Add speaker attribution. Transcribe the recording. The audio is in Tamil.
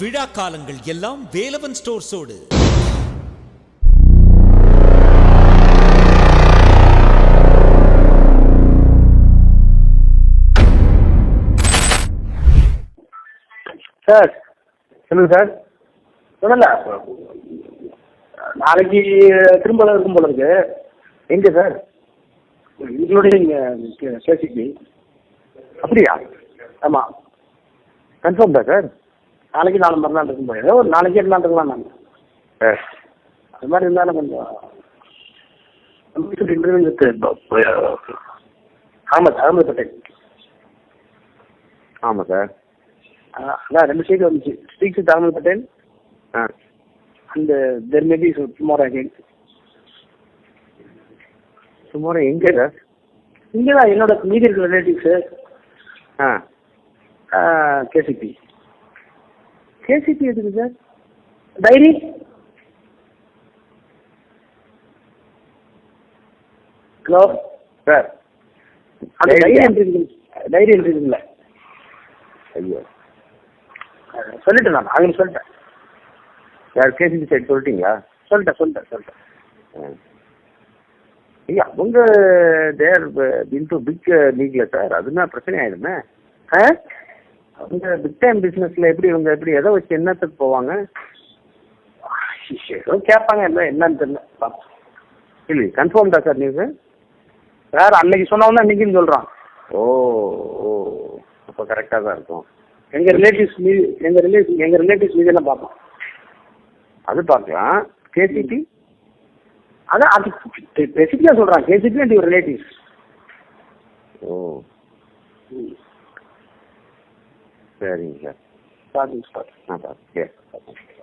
Speaker 1: விழா காலங்கள் எல்லாம் வேலவன் ஸ்டோர்ஸோடு
Speaker 2: சார் சொல்லுங்க சார் சொல்லல நாளைக்கு திரும்ப இருக்கும் போல இருக்கு எங்கே சார் எங்களுடைய இங்கே கேசிக்கு அப்படியா ஆமாம் கன்ஃபார்ம் தான் சார். நாளைக்கு நாலு மறுநாள் இருக்கும் போல. ஏதோ ஒரு நாளைக்கே இருந்தாலும் இருக்கலாம் நாங்கள் சார் அது மாதிரி இருந்தாலும் கொஞ்சம் இன்டர்வியூ வித் அகமது அகமது பட்டேல்.
Speaker 3: ஆமாம் சார்.
Speaker 2: அதான் ரெண்டு சைடு வந்துச்சு. Speak with Ahmed Patel.
Speaker 3: Ah.
Speaker 2: And there maybe tomorrow again
Speaker 3: tomorrow எங்கே சார்?
Speaker 2: இங்கே தான் என்னோட மீதி இருக்கிற ரிலேட்டிவ்ஸு
Speaker 3: ஆ.
Speaker 2: கேசிபி. கேசிபி எதுக்கு சார்? டைரி. Hello
Speaker 3: sir.
Speaker 2: அந்த டைரி? என்ட்ரி டைரி என்ட்ரி இருக்குல்ல
Speaker 3: ஐயோ.
Speaker 2: சொல்லிட்டேன் நான் அவங்க சொல்லிட்டேன்.
Speaker 3: சார் கேசிபி சைடு சொல்லிட்டீங்களா?
Speaker 2: சொல்லிட்டேன் சொல்லிட்டேன் சொல்லிட்டேன்.
Speaker 3: ஐயா அவங்க தேர் இன்டு பிக் லீக்ல சார். அதுனா பிரச்சனை ஆயிடுமே?
Speaker 2: ஆ?
Speaker 3: அவங்க பிக் டைம் பிஸ்னஸ்ல எப்படி இவங்க எப்படி எதை வச்சு என்னத்துக்கு போவாங்க?
Speaker 2: ஏதோ கேட்பாங்க என்ன என்னன்னு தெரியல.
Speaker 3: இல்லை கன்ஃபார்ம் தான் சார் நியூஸு
Speaker 2: வேற அன்னைக்கு சொன்னவங்க இன்னைக்குன்னு சொல்றான்.
Speaker 3: ஓ ஓ. அப்போ கரெக்டாக தான் இருக்கும்.
Speaker 2: எங்க ரிலேட்டிவ்ஸ் மீது எங்க ரிலேட்டிவ் எங்க ரிலேட்டிவ்ஸ் மீது எல்லாம் பார்ப்போம்
Speaker 3: அது பார்க்கலாம். கேசிபி
Speaker 2: அதான் அது ஸ்பெசிஃபிக்காக சொல்றான். கேசிபி அண்ட் யுவர் ரிலேட்டிவ்ஸ்
Speaker 3: ஓ. சரிங்க சார்.
Speaker 2: பார்த்து
Speaker 3: நான் பார்த்து